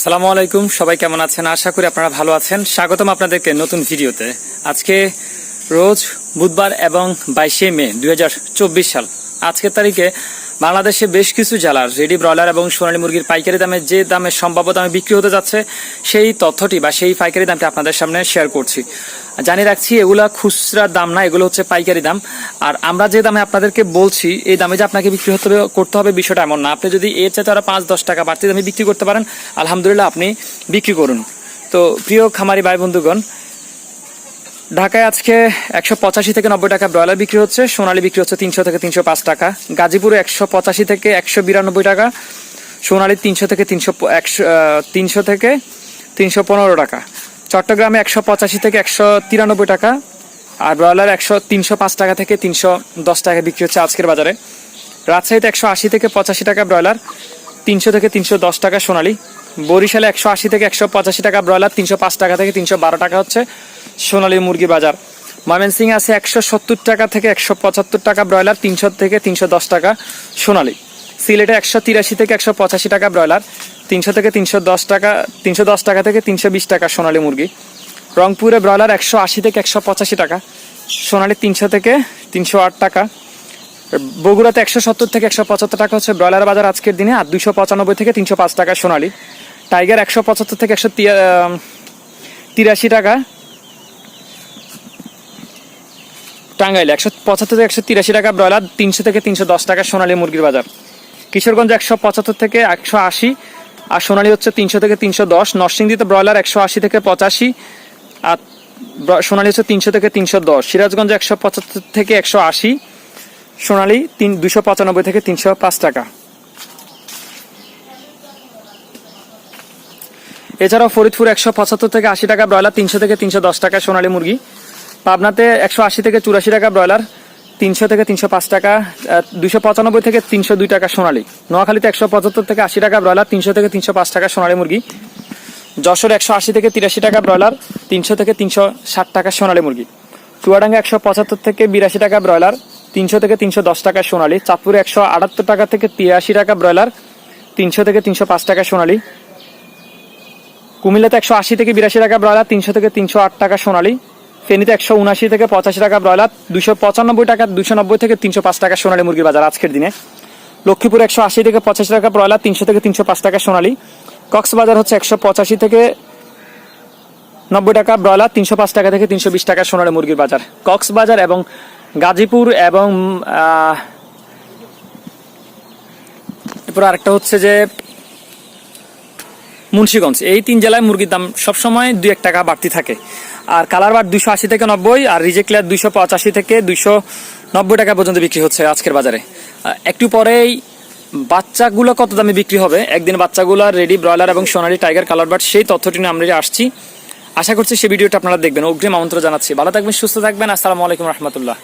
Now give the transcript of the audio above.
আসসালামু আলাইকুম, সবাই কেমন আছেন? আশা করি আপনারা ভালো আছেন। স্বাগতম আপনাদেরকে নতুন ভিডিওতে। আজকে রোজ বুধবার এবং বাইশে মে দু হাজার চব্বিশ সাল। আজকের তারিখে বাংলাদেশে বেশ কিছু জেলার রেডি ব্রয়লার এবং সোনালী মুরগির পাইকারি দামে যে দামে সম্ভাব্য দামে বিক্রি হতে যাচ্ছে, সেই তথ্যটি বা সেই পাইকারি দামটি আপনাদের সামনে শেয়ার করছি। জানিয়ে রাখছি, এগুলা খুচরা দাম না, এগুলো হচ্ছে পাইকারি দাম। আর আমরা যে দামে আপনাদেরকে বলছি, এই দামে যে আপনাকে বিক্রি হতে করতে হবে বিষয়টা এমন না। আপনি যদি এর চাইতে আরও পাঁচ, দশ টাকা বাড়তি দামে বিক্রি করতে পারেন, আলহামদুলিল্লাহ আপনি বিক্রি করুন। তো প্রিয় খামারি ভাই বন্ধুগণ ঢাকায় আজকে একশো পঁচাশি থেকে নব্বই টাকা ব্রয়লার বিক্রি হচ্ছে, সোনালী বিক্রি হচ্ছে তিনশো থেকে তিনশো পাঁচ টাকা। গাজীপুরে একশো পঁচাশি থেকে একশো বিরানব্বই টাকা, সোনালী তিনশো থেকে তিনশো একশো তিনশো থেকে তিনশো পনেরো টাকা। চট্টগ্রামে একশো পঁচাশি থেকে একশো তিরানব্বই টাকা, আর ব্রয়লার একশো তিনশো পাঁচ টাকা থেকে তিনশো দশ টাকা বিক্রি হচ্ছে আজকের বাজারে। রাজশাহীতে একশো আশি থেকে পঁচাশি টাকা ব্রয়লার, তিনশো থেকে তিনশো দশ টাকা সোনালী। বরিশালে একশো আশি থেকে একশো পঁচাশি টাকা ব্রয়লার, তিনশো পাঁচ টাকা থেকে তিনশো বারো টাকা হচ্ছে। সোনালী মুরগি বাজার। ময়মনসিং আছে একশো সত্তর টাকা থেকে একশো পঁচাত্তর টাকা, ব্রয়লার তিনশো থেকে তিনশো দশ টাকা সোনালী। সিলেটে একশো তিরাশি থেকে একশো পঁচাশি টাকা ব্রয়লার, তিনশো থেকে তিনশো দশ টাকা, তিনশো দশ টাকা থেকে তিনশো বিশ টাকা সোনালী মুরগি। রংপুরে ব্রয়লার একশো আশি থেকে একশো পঁচাশি টাকা, সোনালী তিনশো থেকে তিনশো আট টাকা। বগুড়াতে একশো সত্তর থেকে একশো পঁচাত্তর টাকা হচ্ছে ব্রয়লার বাজার আজকের দিনে, আর দুশো পঁচানব্বই থেকে তিনশো পাঁচ টাকা সোনালী। টাইগার একশো পঁচাত্তর থেকে একশো তিরাশি টাকা টাঙ্গাইল একশো পঁচাত্তর থেকে একশো তিরাশি টাকা ব্রয়লার, তিনশো থেকে তিনশো দশ টাকা সোনালী মুরগির বাজার। কিশোরগঞ্জ একশো পঁচাত্তর থেকে একশো আশি, আর সোনালী হচ্ছে তিনশো থেকে তিনশো দশ, নরসিংদীতে ব্রয়লার একশো আশি থেকে পঁচাশি, আর সোনালী হচ্ছে তিনশো থেকে তিনশো দশ। সিরাজগঞ্জ একশো পঁচাত্তর থেকে একশো আশি, সোনালী তিন দুশো পঁচানব্বই থেকে তিনশো পাঁচ টাকা। এছাড়াও ফরিদপুর একশো পঁচাত্তর থেকে আশি টাকা, ব্রয়লার তিনশো থেকে তিনশো দশ টাকা সোনালী মুরগি। পাবনাতে একশো আশি থেকে চুরাশি টাকা ব্রয়লার, তিনশো থেকে তিনশো পাঁচ টাকা দুশো পঁচানব্বই থেকে তিনশো দুই টাকা সোনালি। নোয়াখালীতে একশো পঁচাত্তর থেকে আশি টাকা ব্রয়লার, তিনশো থেকে তিনশো পাঁচ টাকা সোনালী মুরগি। যশোর একশো আশি থেকে তিরাশি টাকা ব্রয়লার, তিনশো থেকে তিনশো ষাট টাকা সোনালী মুরগি। চুয়াডাঙ্গা একশো পঁচাত্তর থেকে বিরাশি টাকা ব্রয়লার, তিনশো থেকে তিনশো দশ টাকা সোনালি। চাঁদপুরে একশো আটাত্তর টাকা থেকে তিরাশি টাকা ব্রয়লার, তিনশো থেকে তিনশো পাঁচ টাকা সোনালি। কুমিল্লাতে একশো আশি থেকে বিরাশি টাকা ব্রয়লার, তিনশো থেকে তিনশো আট টাকা সোনালী। ফেনীতে একশো উনাশি থেকে পঁচাশি টাকা ব্রয়লার, দুশো পঁচানব্বই টাকা, দুশো নব্বই থেকে তিনশো পাঁচ টাকা সোনালী মুরগির বাজার আজকের দিনে। লক্ষ্মীপুর একশো আশি থেকে পঁচাশি টাকা ব্রয়লার, তিনশো থেকে তিনশো পাঁচ টাকা সোনালী। কক্সবাজার হচ্ছে একশো পঁচাশি থেকে নব্বই টাকা ব্রয়লার, তিনশো পাঁচ টাকা থেকে তিনশো বিশ টাকা সোনালী মুরগির বাজার। কক্সবাজার এবং গাজীপুর এবং এরপর আরেকটা হচ্ছে যে মুন্সিগঞ্জ। এই তিন জেলায় মুরগির দাম সবসময় দুই এক টাকা বাড়তি থাকে। আর কালারবার দুইশো আশি থেকে নব্বই, আর রিজেক্টলার দুইশো পঁচাশি থেকে দুইশো নব্বই টাকা পর্যন্ত বিক্রি হচ্ছে আজকের বাজারে। একটু পরেই বাচ্চাগুলো কত দামে বিক্রি হবে? একদিন বাচ্চাগুলো রেডি, ব্রয়লার এবং সোনালি, টাইগার কালারবার্ড সেই তথ্যটি নিয়ে আমরা আসছি। আশা করছি সেই ভিডিওটা আপনারা দেখবেন। অগ্রিম আমন্ত্রণ জানাচ্ছি। ভালো থাকবেন, সুস্থ থাকবেন। আসসালামু আলাইকুম রহমতুল্লাহ।